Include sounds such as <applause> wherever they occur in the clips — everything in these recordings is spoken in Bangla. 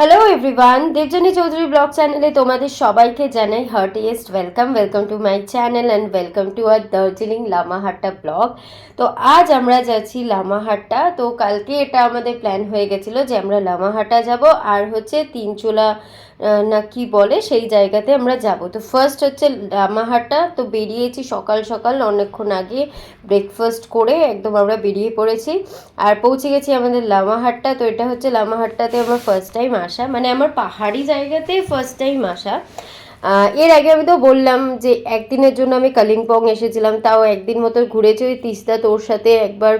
Hello everyone Debjani Chowdhury vlog চ্যানেলে তোমাদের সবাইকে জানাই heartiest welcome welcome to my channel and welcome to our Darjeeling Lamahatta vlog তো আজ আমরা যাচ্ছি লামাহাট্টা তো কালকে এটা আমাদের প্ল্যান হয়ে গেছিল যে আমরা লামাহাট্টা যাব। আর হচ্ছে তিনচুলা না কি বলে, সেই জায়গাতে আমরা যাব। তো ফার্স্ট হচ্ছে লামাহাট্টা তো বেরিয়েছি সকাল সকাল, অনেকক্ষণ আগে ব্রেকফাস্ট করে একদম আমরা বেরিয়ে পড়েছি। আর পৌঁছে গেছি আমাদের লামাহাট্টা, তো এটা হচ্ছে লামাহাট্টাতে আমার ফার্স্ট টাইম আসা। মানে আমার পাহাড়ি জায়গাতে ফার্স্ট টাইম আসা। এর আগে আমি তো বললাম যে একদিনের জন্য আমি কালিম্পং এসেছিলাম, তাও একদিন মতো ঘুরেছি ওই তিস্তা তোর সাথে একবার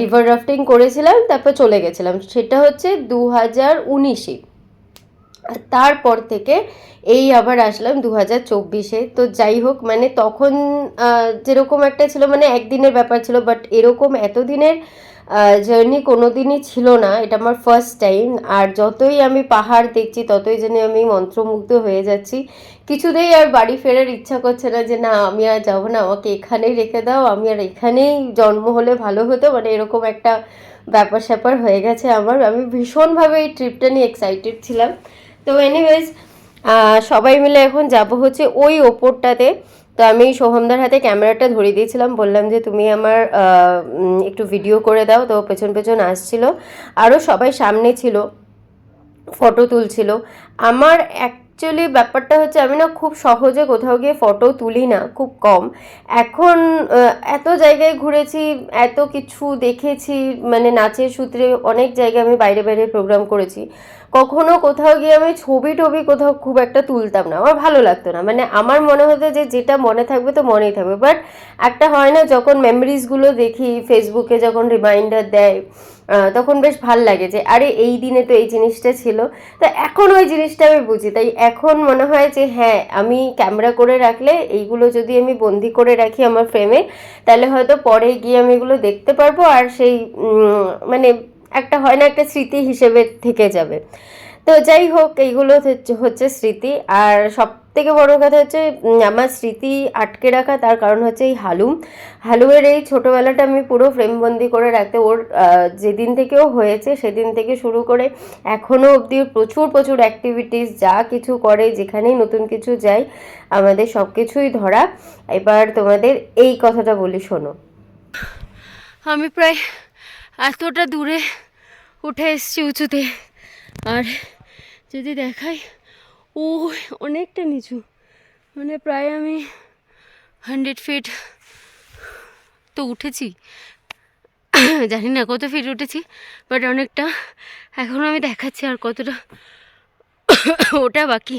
রিভার রাফটিং করেছিলাম, তারপর চলে গেছিলাম। সেটা হচ্ছে দু হাজার উনিশে। তারপর থেকে এই আবার আসলাম দু হাজার চব্বিশে। তো যাই হোক মানে তখন যেরকম একটা ছিল মানে একদিনের ব্যাপার ছিল বাট এরকম এতদিনের জার্নি কোনো দিনই ছিল না। এটা আমার ফার্স্ট টাইম আর যতই আমি পাহাড় দেখছি, ততই যেন আমি মন্ত্রমুগ্ধ হয়ে যাচ্ছি। কিছুতেই আর বাড়ি ফেরার ইচ্ছা করছে না যে, না, আমি আর যাব না। আমাকে এখানেই রেখে দাও। আমি আর এখানেই জন্ম হলে ভালো হতো। মানে এরকম একটা ব্যাপার স্যাপার হয়ে গেছে আমার। আমি ভীষণভাবে এই ট্রিপটা নিয়ে এক্সাইটেড ছিলাম। তো এনিওয়েজ সবাই মিলে এখন যাব হচ্ছে ওই ওপরটাতে। তো আমি সোহমদার হাতে ক্যামেরাটা ধরিয়ে দিয়েছিলাম, বললাম যে তুমি আমার একটু ভিডিও করে দাও। তো পেছন পেছন আসছিল। আরও সবাই সামনে ছিল ফটো তুলছিল। আমার অ্যাকচুয়ালি ব্যাপারটা হচ্ছে আমি না খুব সহজে কোথাও গিয়ে ফটো তুলি না, খুব কম। এখন এত জায়গায় ঘুরেছি, এত কিছু দেখেছি মানে নাচের সূত্রে অনেক জায়গায় আমি বাইরে বাইরে প্রোগ্রাম করেছি। কখনো কোথাও গিয়ে আমি ছবি টবি কোথাও খুব একটা তুলতাম না। আমার ভালো লাগতো না। মানে আমার মনে হতো যে, যেটা মনে থাকবে তো মনেই থাকবে। বাট একটা হয় না, যখন মেমোরিজগুলো দেখি ফেসবুকে যখন রিমাইন্ডার দেয় তখন বেশ ভালো লাগে যে, আরে, এই দিনে তো এই জিনিসটা ছিল। তো এখন ওই জিনিসটা আমি বুঝি। তাই এখন মনে হয় যে হ্যাঁ আমি ক্যামেরা করে রাখলে, এইগুলো যদি আমি বন্দি করে রাখি আমার ফ্রেমে তাহলে হয়তো পরে গিয়ে আমি এগুলো দেখতে পারব। আর সেই মানে একটা হয় না একটা স্মৃতি হিসেবে থেকে যাবে। তো যাই হোক, এইগুলো হচ্ছে- স্মৃতি। আর সব থেকে বড় কথা হচ্ছে আমার স্মৃতি আটকে রাখা, তার কারণ হচ্ছে এই হালুম হালুমের এই ছোটোবেলাটা আমি পুরো ফ্রেমবন্দি করে রাখতে, ওর যেদিন থেকেও হয়েছে, সেদিন থেকে শুরু করে এখনও অবধি প্রচুর প্রচুর অ্যাক্টিভিটিস যা কিছু করে, যেখানেই নতুন কিছু যায়, আমাদের সব কিছুই ধরা। এবার তোমাদের এই কথাটা বলি শোনো। আমি প্রায় এতটা দূরে উঠে এসেছি উঁচুতে। আর যদি দেখাই, ও অনেকটা নিচু। মানে প্রায় আমি হান্ড্রেড ফিট তো উঠেছি। জানি না কত ফিট উঠেছি, বাট অনেকটা। এখন আমি দেখাচ্ছি আর কতটা ওটা বাকি।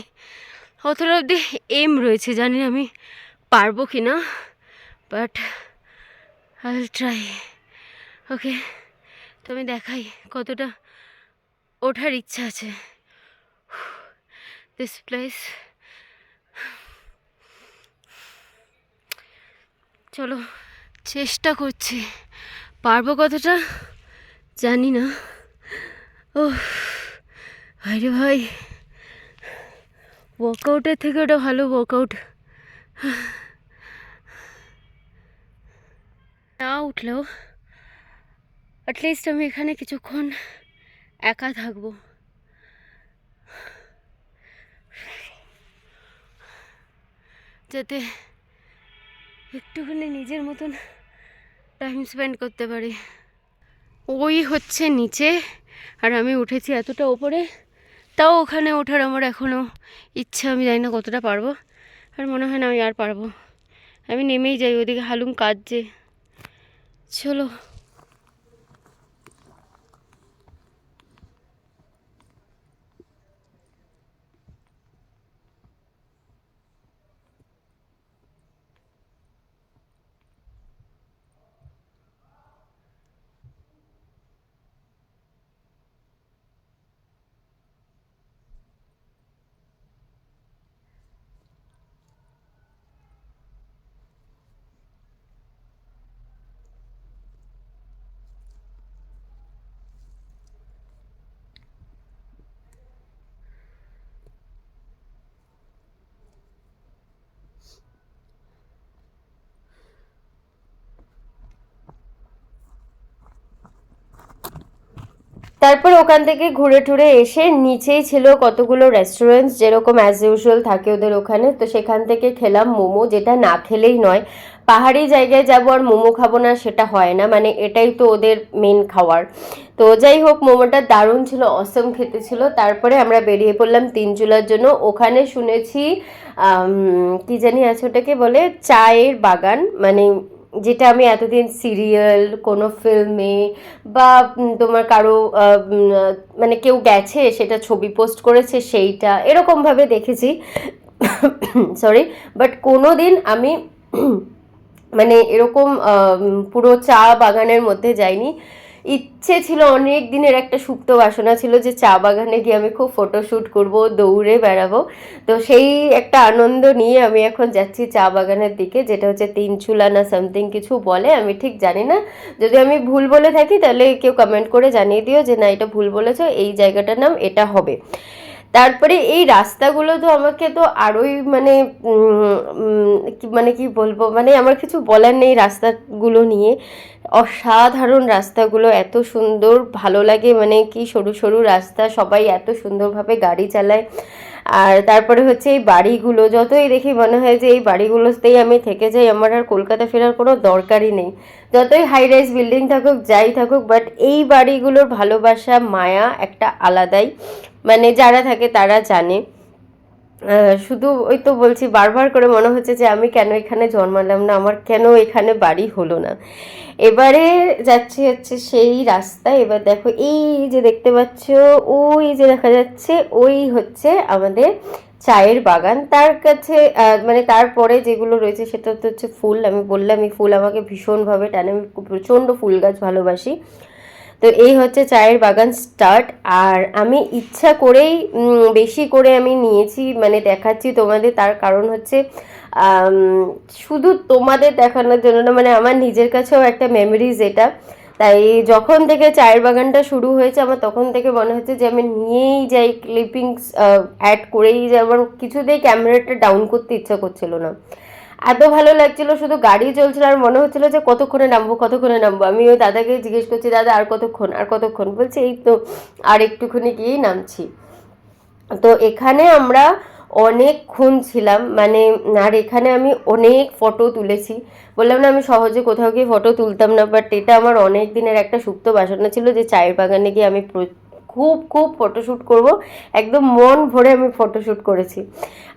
অতটা অবধি এম রয়েছে, জানি আমি পারব কি না বাট আই ট্রাই ওকে তো আমি দেখাই কতটা ওঠার ইচ্ছা আছে। দিস প্লেস চলো, চেষ্টা করছি। পারব কতটা? জানি না। ও ভাই। রে ভাই ওয়ার্কআউটের থেকে ওটা ভালো ওয়ার্কআউট না উঠলেও অ্যাটলিস্ট আমি এখানে কিছুক্ষণ একা থাকব। যাতে একটুখানি নিজের মতন টাইম স্পেন্ড করতে পারি। ওই হচ্ছে নিচে, আর আমি উঠেছি এতটা ওপরে, তাও ওখানে ওঠার আমার এখনও ইচ্ছা, আমি জানি না কতটা পারব, আর মনে হয় না আমি আর পারব। আমি নেমেই যাই, ওদিকে হালুম কাজ যে চলো। তারপর ওখান থেকে ঘুরে টুরে এসে নিচেই ছিল কতগুলো রেস্টুরেন্টস যেরকম অ্যাজ ইউজুয়াল থাকে ওদের ওখানে। তো সেখান থেকে খেলাম মোমো, যেটা না খেলেই নয়। পাহাড়ি জায়গায় যাব আর মোমো খাব না, সেটা হয় না। মানে এটাই তো ওদের মেন খাওয়ার। তো যাই হোক, মোমোটা দারুণ ছিল অসম খেতে ছিল। তারপরে আমরা বেরিয়ে পড়লাম তিন চুলার জন্য। ওখানে শুনেছি কি জানি আছে ওটাকে বলে, চায়ের বাগান। মানে যেটা আমি এতদিন সিরিয়াল, কোনো ফিল্মে বা তোমার কারও মানে কেউ গেছে, সেটা ছবি পোস্ট করেছে, সেইটা এরকমভাবে দেখেছি। সরি, বাট কোনো দিন আমি মানে এরকম পুরো চা বাগানের মধ্যে যাইনি। ইচ্ছে ছিল অনেক দিনের একটা সুপ্ত বাসনা ছিল যে চা বাগানে গিয়ে আমি খুব ফটোশ্যুট করব, দৌড়ে বেড়াবো। তো সেই একটা আনন্দ নিয়ে আমি এখন যাচ্ছি চা বাগানের দিকে, যেটা হচ্ছে তিন চুলা না সামথিং কিছু বলে, আমি ঠিক জানি না। যদি আমি ভুল বলে থাকি তাহলে কেউ কমেন্ট করে জানিয়ে দিও যে না, এটা ভুল বলেছ, এই জায়গাটার নাম এটা হবে। তারপরে এই রাস্তাগুলো তো আমাকে তো আরোই মানে মানে কি বলব মানে আমার কিছু বলার নেই রাস্তাগুলো নিয়ে। অসাধারণ রাস্তাগুলো, এত সুন্দর, ভালো লাগে মানে কি সরু সরু রাস্তা, সবাই এত সুন্দরভাবে গাড়ি চালায়। আর তারপরে হচ্ছে এই বাড়িগুলো, যতই দেখি মনে হয় যে এই বাড়িগুলোতেই আমি থেকে যাই, আমার আর কলকাতা ফেরার কোনো দরকারই নেই। যতই হাই রাইজ বিল্ডিং থাকুক, যাই থাকুক বাট এই বাড়িগুলোর ভালোবাসা, মায়া একটা আলাদাই। মানে যারা থাকে তারা জানে। শুধু ওই তো বলছি, বারবার করে মনে হচ্ছে যে আমি কেন এখানে জন্মালাম না, আমার কেন এখানে বাড়ি হলো না। এবারে যাচ্ছি হচ্ছে সেই রাস্তা এবার দেখো এই যে দেখতে পাচ্ছ, ওই যে দেখা যাচ্ছে, ওই হচ্ছে আমাদের চায়ের বাগান। তার কাছে মানে তারপরে যেগুলো রয়েছে সেটা তো হচ্ছে ফুল, আমি বললাম এই ফুল আমাকে ভীষণভাবে টানে, আমি প্রচণ্ড ফুল গাছ ভালোবাসি। তো এই হচ্ছে চায়ের বাগান স্টার্ট। আর আমি ইচ্ছা করেই বেশি করে আমি নিয়েছি মানে দেখাচ্ছি তোমাদের। তার কারণ হচ্ছে শুধু তোমাদের দেখানোর জন্য না মানে আমার নিজের কাছেও একটা মেমোরিজ এটা। তাই যখন থেকে চায়ের বাগানটা শুরু হয়েছে, আমার তখন থেকে মনে হচ্ছে যে আমি নিয়েই যাই ক্লিপিংস অ্যাড করেই যাই। আমার কিছুতেই ক্যামেরাটা ডাউন করতে ইচ্ছা করছিল না। এত ভালো লাগছিল, শুধু গাড়ি চলছিল আর মনে হচ্ছিল যে কতক্ষণে নামবো কতক্ষণে নামবো। আমি ওই দাদাকে জিজ্ঞেস করছি, দাদা, আর কতক্ষণ আর কতক্ষণ? বলছে, এই তো, আর একটুখানি গিয়েই নামছি। তো এখানে আমরা অনেকক্ষণ ছিলাম মানে আর এখানে আমি অনেক ফটো তুলেছি। বললাম, না, আমি সহজে কোথাও গিয়ে ফটো তুলতাম না। বাট এটা আমার অনেক দিনের একটা সুপ্ত বাসনা ছিল যে চায়ের বাগানে গিয়ে আমি খুব খুব ফটোশ্যুট করব। একদম মন ভরে আমি ফটোশ্যুট করেছি।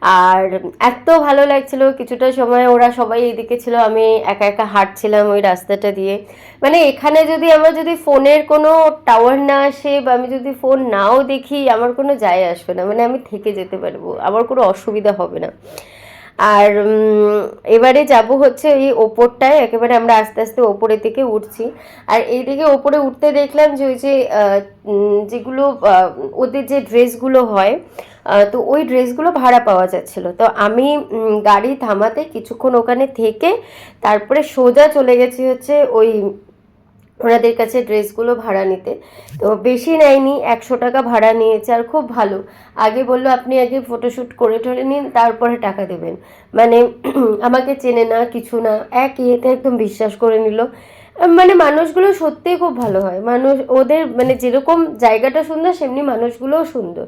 আর এত ভালো লাগছিল, কিছুটা সময় ওরা সবাই এদিকে ছিল, আমি একা একা হাঁটছিলাম ওই রাস্তাটা দিয়ে। মানে এখানে যদি আমার যদি ফোনের কোনো টাওয়ার না আসে বা আমি যদি ফোন নাও দেখি, আমার কোনো যায় আসবে না। মানে আমি থেকে যেতে পারব, আমার কোনো অসুবিধা হবে না। আর এবারে যাব হচ্ছে এই ওপরটায়, একেবারে আমরা আস্তে আস্তে ওপরের দিকে উঠছি। আর এইদিকে ওপরে উঠতে দেখলাম যে ওই যে যেগুলো ওদের যে ড্রেসগুলো হয় তো ওই ড্রেসগুলো ভাড়া পাওয়া যাচ্ছিল। তো আমি গাড়ি থামাতে কিছুক্ষণ ওখানে থেকে তারপরে সোজা চলে গেছি হচ্ছে ওই ওনাদের কাছে ড্রেসগুলো ভাড়া নিতে। তো বেশি নেয়নি, একশো টাকা ভাড়া নিয়েছে আর খুব ভালো। আগে বলল, আপনি আগে ফটোশ্যুট করে টরে নিন, তারপরে টাকা দেবেন। মানে <clears throat> আমাকে চেনে না, কিছু না, এক ইয়েতে একদম বিশ্বাস করে নিল। মানে মানুষগুলো সত্যিই খুব ভালো হয়। মানুষ, ওদের মানে যেরকম জায়গাটা সুন্দর, সেমনি মানুষগুলোও সুন্দর।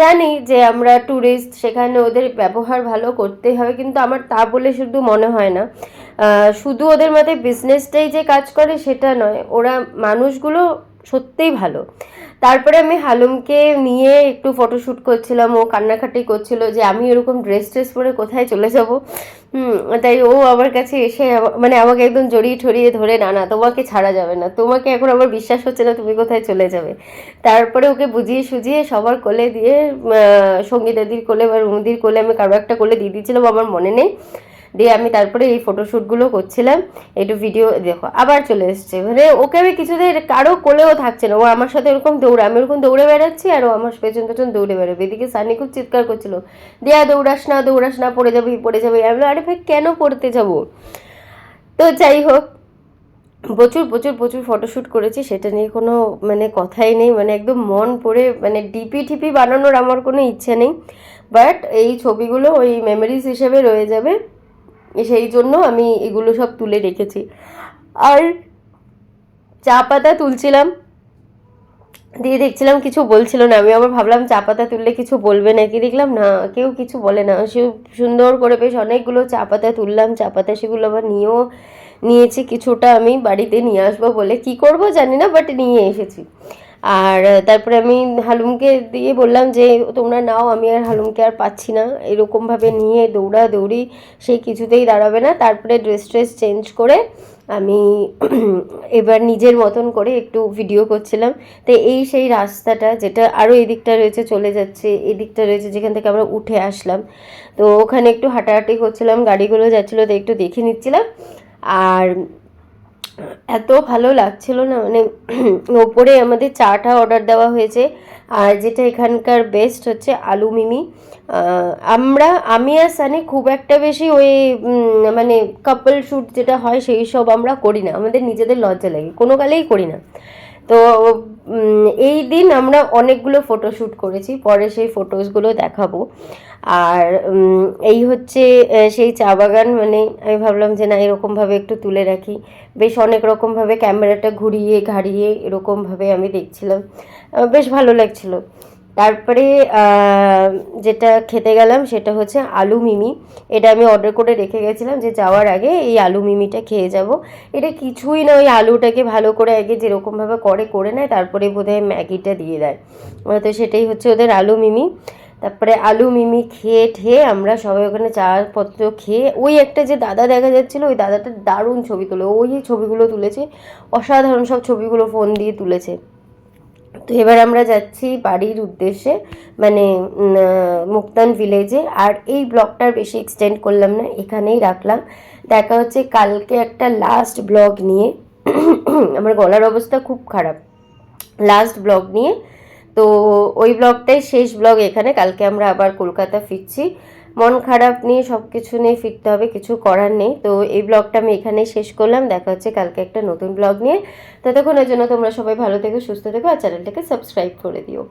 জানি যে আমরা ট্যুরিস্ট সেখানে ওদের ব্যবহার ভালো করতে হবে, কিন্তু আমার তা বলে শুধু মনে হয় না। শুধু ওদের মাথায় বিজনেসটাই যে কাজ করে সেটা নয়, ওরা মানুষগুলো সত্যিই ভালো। তারপরে আমি হালুমকে নিয়ে একটু ফটোশ্যুট করছিলাম, ও কান্নাকাটি করছিল যে আমি এরকম ড্রেস ট্রেস পরে কোথায় চলে যাব? তাই ও আমার কাছে এসে মানে আমাকে একদম জড়িয়ে ঠড়িয়ে ধরে, না না, তোমাকে ছাড়া যাবে না, তোমাকে এখন আমার বিশ্বাস হচ্ছে না তুমি কোথায় চলে যাবে। তারপরে ওকে বুঝিয়ে সুঝিয়ে সবার কোলে দিয়ে সঙ্গীতাদির কোলে বা রুমদির কোলে আমি কারও একটা কোলে দিয়ে দিয়েছিলাম, আমার মনে নেই। দিয়ে আমি তারপরে এই ফটোশ্যুটগুলো করছিলাম, একটু ভিডিও দেখো। আবার চলে এসছে। মানে ওকে আমি কিছুতেই কারও কোলেও থাকছে না। ও আমার সাথে এরকম দৌড়ে, আমি এরকম দৌড়ে বেড়াচ্ছি আর ও আমার পেছন পেছন দৌড়ে বেড়াবে। এদিকে সানি খুব চিৎকার করছিল, দেয়া, দৌড়াস না দৌড়াস না, পড়ে যাবি পড়ে যাবি। আমি আরে ভাই, কেন পড়তে যাব? তো যাই হোক, প্রচুর প্রচুর প্রচুর ফটোশ্যুট করেছি। সেটা নিয়ে কোনো মানে কথাই নেই। মানে একদম মন পড়ে মানে ডিপি টিপি বানানোর আমার কোনো ইচ্ছে নেই। বাট এই ছবিগুলো ওই মেমোরিজ হিসেবে রয়ে যাবে। সেই জন্য আমি এগুলো সব তুলে রেখেছি। আর চা পাতা তুলছিলাম। দিয়ে দেখছিলাম কিছু বলছিল না। আমি আবার ভাবলাম, চা পাতা তুললে কিছু বলবে নাকি? দেখলাম, না, কেউ কিছু বলে না। সে, সুন্দর করে বেশ অনেকগুলো চা পাতা তুললাম। চা পাতা সেগুলো আবার নিয়েও নিয়েছি। কিছুটা আমি বাড়িতে নিয়ে আসব বলে। কি করব জানি না বাট নিয়ে এসেছি। আর তারপরে আমি হালুমকে দিয়ে বললাম যে, তোমরা নাও, আমি আর হালুমকে আর পাচ্ছি না। এরকমভাবে নিয়ে দৌড়া দৌড়ি সে কিছুতেই দাঁড়াবে না। তারপরে ড্রেস ট্রেস চেঞ্জ করে আমি <clears throat> এবার নিজের মতন করে একটু ভিডিও করছিলাম। তো এই সেই রাস্তাটা যেটা আরও এদিকটা রয়েছে, চলে যাচ্ছে, এদিকটা রয়েছে, যেখান থেকে আমরা উঠে আসলাম। তো ওখানে একটু হাঁটাহাঁটি করছিলাম, গাড়িগুলো যাচ্ছিল, তো একটু দেখে নিচ্ছিলাম। আর এত ভালো লাগছিল না মানে <clears throat> ওপরে আমাদের চাটা অর্ডার দেওয়া হয়েছে, আর যেটা এখানকার বেস্ট হচ্ছে আলু মিমি। আমরা, আমি আর সানি খুব একটা বেশি ওই মানে কাপল শ্যুট যেটা হয় সেই সব আমরা করি না, আমাদের নিজেদের লজ্জা লাগে, কোনো কালেই করি না। তো এই দিন আমরা অনেকগুলো ফটোশ্যুট করেছি, পরে সেই ফটোসগুলো দেখাবো। আর এই হচ্ছে সেই চা বাগান মানে আমি ভাবলাম যে না এরকমভাবে একটু তুলে রাখি। বেশ অনেক রকমভাবে ক্যামেরাটা ঘুরিয়ে, ঘাড়িয়ে এরকমভাবে আমি দেখছিলাম। বেশ ভালো লাগছিল। তারপরে যেটা খেতে গেলাম সেটা হচ্ছে আলু মিমি। এটা আমি অর্ডার করে রেখে গেছিলাম যে যাওয়ার আগে এই আলু মিমিটা খেয়ে যাব। এটা কিছুই না, ওই আলুটাকে ভালো করে আগে যেরকমভাবে করে করে নেয়, তারপরে বোধহয় ম্যাগিটা দিয়ে দেয়। তো সেটাই হচ্ছে ওদের আলু মিমি। তারপরে আলু, মিমি খেয়ে ঠেয়ে আমরা সবাই ওখানে চা পত্র খেয়ে, ওই একটা যে দাদা দেখা যাচ্ছিল, ওই দাদাটা দারুণ ছবি তোলে, ওই ছবিগুলো তুলেছে, অসাধারণ সব ছবিগুলো ফোন দিয়ে তুলেছে। তো এবার আমরা যাচ্ছি বাড়ির উদ্দেশ্যে মানে মুক্তান ভিলেজে আর এই ব্লগটার বেশি এক্সটেন্ড করলাম না, এখানেই রাখলাম। দেখা হচ্ছে কালকে একটা লাস্ট ব্লগ নিয়ে। <clears throat> আমার গলার অবস্থা খুব খারাপ। লাস্ট ব্লগ নিয়ে তো ওই ব্লগটাই শেষ ব্লগ এখানে। কালকে আমরা আবার কলকাতা ফিরছি। মন খারাপ নিয়ে সব কিছু নিয়ে ফিরতে হবে, কিছু করার নেই। তো এই ব্লগটা আমি এখানেই শেষ করলাম। দেখা হচ্ছে কালকে একটা নতুন ব্লগ নিয়ে। ততক্ষণের জন্য তোমরা সবাই ভালো থেকো, সুস্থ থেকো, আর চ্যানেলটাকে সাবস্ক্রাইব করে দিও।